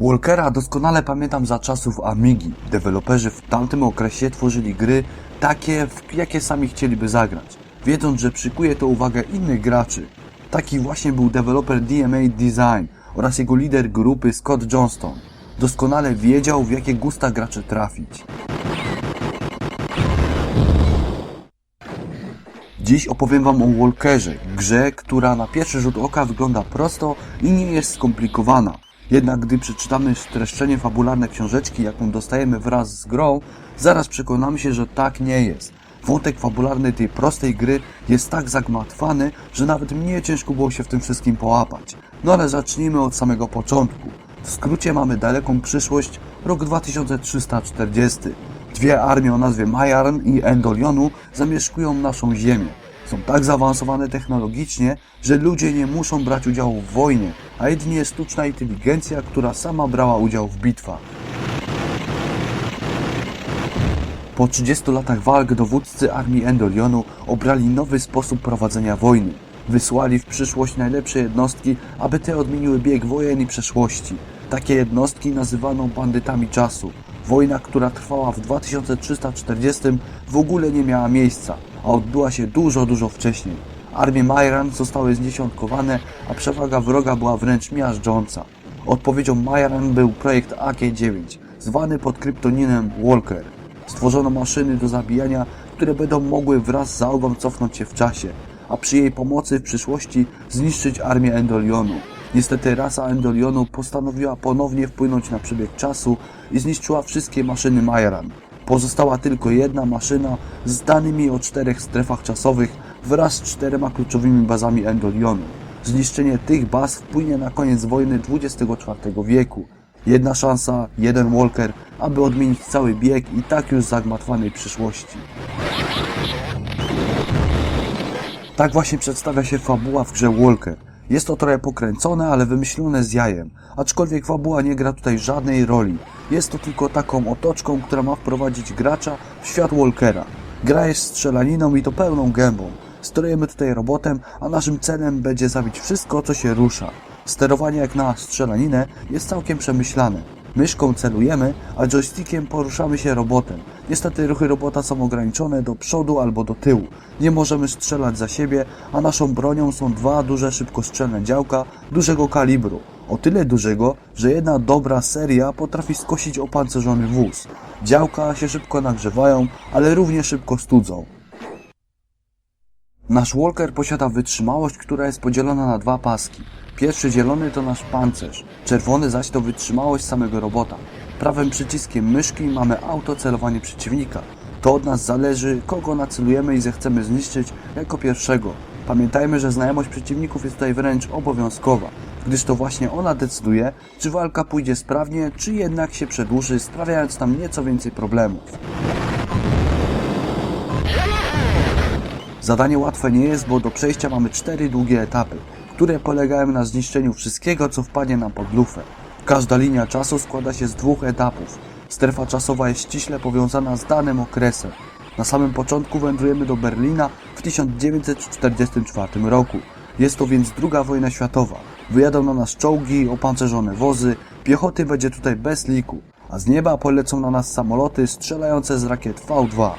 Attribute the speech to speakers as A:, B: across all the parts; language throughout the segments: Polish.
A: Walkera doskonale pamiętam za czasów Amigi. Deweloperzy w tamtym okresie tworzyli gry takie, w jakie sami chcieliby zagrać, wiedząc, że przykuje to uwagę innych graczy. Taki właśnie był deweloper DMA Design oraz jego lider grupy Scott Johnston. Doskonale wiedział, w jakie gusta graczy trafić. Dziś opowiem Wam o Walkerze, grze, która na pierwszy rzut oka wygląda prosto i nie jest skomplikowana. Jednak gdy przeczytamy streszczenie fabularne książeczki, jaką dostajemy wraz z grą, zaraz przekonamy się, że tak nie jest. Wątek fabularny tej prostej gry jest tak zagmatwany, że nawet mnie ciężko było się w tym wszystkim połapać. No ale zacznijmy od samego początku. W skrócie mamy daleką przyszłość, rok 2340. Dwie armie o nazwie Majarn i Endolionu zamieszkują naszą ziemię. Są tak zaawansowane technologicznie, że ludzie nie muszą brać udziału w wojnie, a jedynie sztuczna inteligencja, która sama brała udział w bitwach. Po 30 latach walk dowódcy armii Endolionu obrali nowy sposób prowadzenia wojny. Wysłali w przyszłość najlepsze jednostki, aby te odmieniły bieg wojen i przeszłości. Takie jednostki nazywano bandytami czasu. Wojna, która trwała w 2340 w ogóle nie miała miejsca, a odbyła się dużo, dużo wcześniej. Armie Majran zostały zdziesiątkowane, a przewaga wroga była wręcz miażdżąca. Odpowiedzią Majran był projekt AK-9, zwany pod kryptoninem Walker. Stworzono maszyny do zabijania, które będą mogły wraz z załogą cofnąć się w czasie, a przy jej pomocy w przyszłości zniszczyć armię Endolionu. Niestety rasa Endolionu postanowiła ponownie wpłynąć na przebieg czasu i zniszczyła wszystkie maszyny Majeran. Pozostała tylko jedna maszyna z danymi o czterech strefach czasowych wraz z czterema kluczowymi bazami Endolionu. Zniszczenie tych baz wpłynie na koniec wojny XXIV wieku. Jedna szansa, jeden Walker, aby odmienić cały bieg i tak już zagmatwanej przyszłości. Tak właśnie przedstawia się fabuła w grze Walker. Jest to trochę pokręcone, ale wymyślone z jajem. Aczkolwiek fabuła nie gra tutaj żadnej roli. Jest to tylko taką otoczką, która ma wprowadzić gracza w świat Walkera. Gra jest strzelaniną i to pełną gębą. Sterujemy tutaj robotem, a naszym celem będzie zabić wszystko, co się rusza. Sterowanie jak na strzelaninę jest całkiem przemyślane. Myszką celujemy, a joystickiem poruszamy się robotem. Niestety ruchy robota są ograniczone do przodu albo do tyłu. Nie możemy strzelać za siebie, a naszą bronią są dwa duże szybkostrzelne działka dużego kalibru. O tyle dużego, że jedna dobra seria potrafi skosić opancerzony wóz. Działka się szybko nagrzewają, ale równie szybko studzą. Nasz Walker posiada wytrzymałość, która jest podzielona na dwa paski. Pierwszy zielony to nasz pancerz, czerwony zaś to wytrzymałość samego robota. Prawym przyciskiem myszki mamy autocelowanie przeciwnika. To od nas zależy, kogo nacelujemy i zechcemy zniszczyć jako pierwszego. Pamiętajmy, że znajomość przeciwników jest tutaj wręcz obowiązkowa, gdyż to właśnie ona decyduje, czy walka pójdzie sprawnie, czy jednak się przedłuży, sprawiając nam nieco więcej problemów. Zadanie łatwe nie jest, bo do przejścia mamy cztery długie etapy, które polegają na zniszczeniu wszystkiego, co wpadnie nam pod lufę. Każda linia czasu składa się z dwóch etapów. Strefa czasowa jest ściśle powiązana z danym okresem. Na samym początku wędrujemy do Berlina w 1944 roku. Jest to więc druga wojna światowa. Wyjadą na nas czołgi, opancerzone wozy, piechoty będzie tutaj bez liku, a z nieba polecą na nas samoloty strzelające z rakiet V2.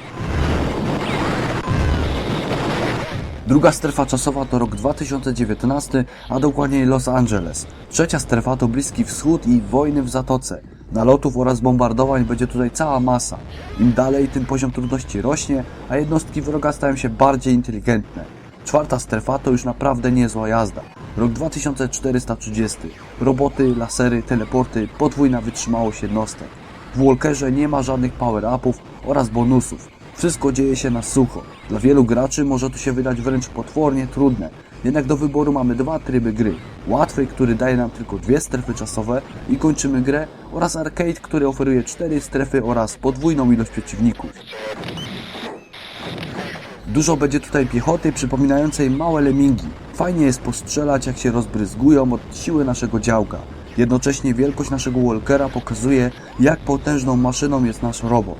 A: Druga strefa czasowa to rok 2019, a dokładniej Los Angeles. Trzecia strefa to Bliski Wschód i wojny w Zatoce. Nalotów oraz bombardowań będzie tutaj cała masa. Im dalej, tym poziom trudności rośnie, a jednostki wroga stają się bardziej inteligentne. Czwarta strefa to już naprawdę niezła jazda. Rok 2430. Roboty, lasery, teleporty, podwójna wytrzymałość jednostek. W Walkerze nie ma żadnych power-upów oraz bonusów. Wszystko dzieje się na sucho. Dla wielu graczy może to się wydać wręcz potwornie trudne. Jednak do wyboru mamy dwa tryby gry. Łatwy, który daje nam tylko dwie strefy czasowe i kończymy grę oraz arcade, który oferuje cztery strefy oraz podwójną ilość przeciwników. Dużo będzie tutaj piechoty przypominającej małe lemingi. Fajnie jest postrzelać jak się rozbryzgują od siły naszego działka. Jednocześnie wielkość naszego walkera pokazuje jak potężną maszyną jest nasz robot.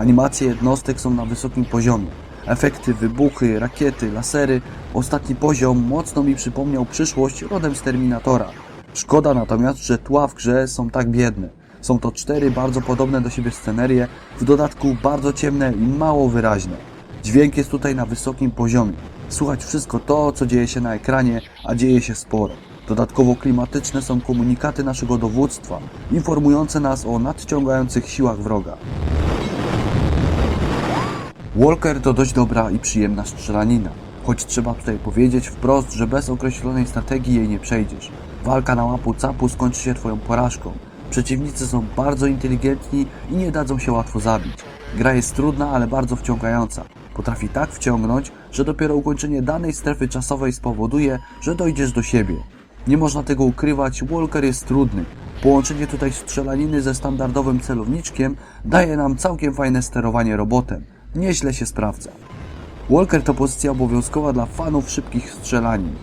A: Animacje jednostek są na wysokim poziomie. Efekty, wybuchy, rakiety, lasery. Ostatni poziom mocno mi przypomniał przyszłość rodem z Terminatora. Szkoda natomiast, że tła w grze są tak biedne. Są to cztery bardzo podobne do siebie scenerie, w dodatku bardzo ciemne i mało wyraźne. Dźwięk jest tutaj na wysokim poziomie. Słychać wszystko to, co dzieje się na ekranie, a dzieje się sporo. Dodatkowo klimatyczne są komunikaty naszego dowództwa, informujące nas o nadciągających siłach wroga. Walker to dość dobra i przyjemna strzelanina, choć trzeba tutaj powiedzieć wprost, że bez określonej strategii jej nie przejdziesz. Walka na łapu capu skończy się twoją porażką. Przeciwnicy są bardzo inteligentni i nie dadzą się łatwo zabić. Gra jest trudna, ale bardzo wciągająca. Potrafi tak wciągnąć, że dopiero ukończenie danej strefy czasowej spowoduje, że dojdziesz do siebie. Nie można tego ukrywać, Walker jest trudny. Połączenie tutaj strzelaniny ze standardowym celowniczkiem daje nam całkiem fajne sterowanie robotem. Nieźle się sprawdza. Walker to pozycja obowiązkowa dla fanów szybkich strzelanin.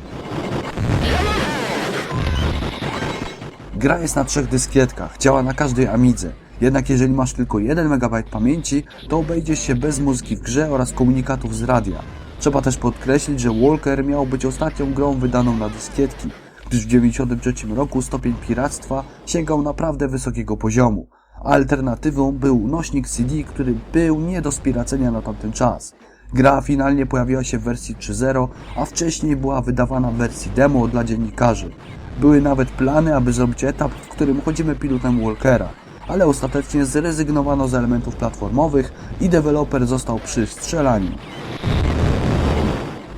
A: Gra jest na trzech dyskietkach, działa na każdej Amidze. Jednak jeżeli masz tylko 1 MB pamięci, to obejdziesz się bez muzyki w grze oraz komunikatów z radia. Trzeba też podkreślić, że Walker miał być ostatnią grą wydaną na dyskietki, gdyż w 1993 roku stopień piractwa sięgał naprawdę wysokiego poziomu. Alternatywą był nośnik CD, który był nie do spiracenia na tamten czas. Gra finalnie pojawiła się w wersji 3.0, a wcześniej była wydawana w wersji demo dla dziennikarzy. Były nawet plany, aby zrobić etap, w którym chodzimy pilotem Walkera, ale ostatecznie zrezygnowano z elementów platformowych i deweloper został przy strzelaniu.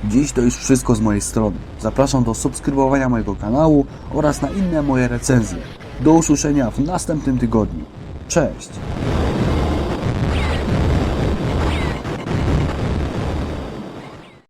A: Dziś to już wszystko z mojej strony. Zapraszam do subskrybowania mojego kanału oraz na inne moje recenzje. Do usłyszenia w następnym tygodniu. Cześć!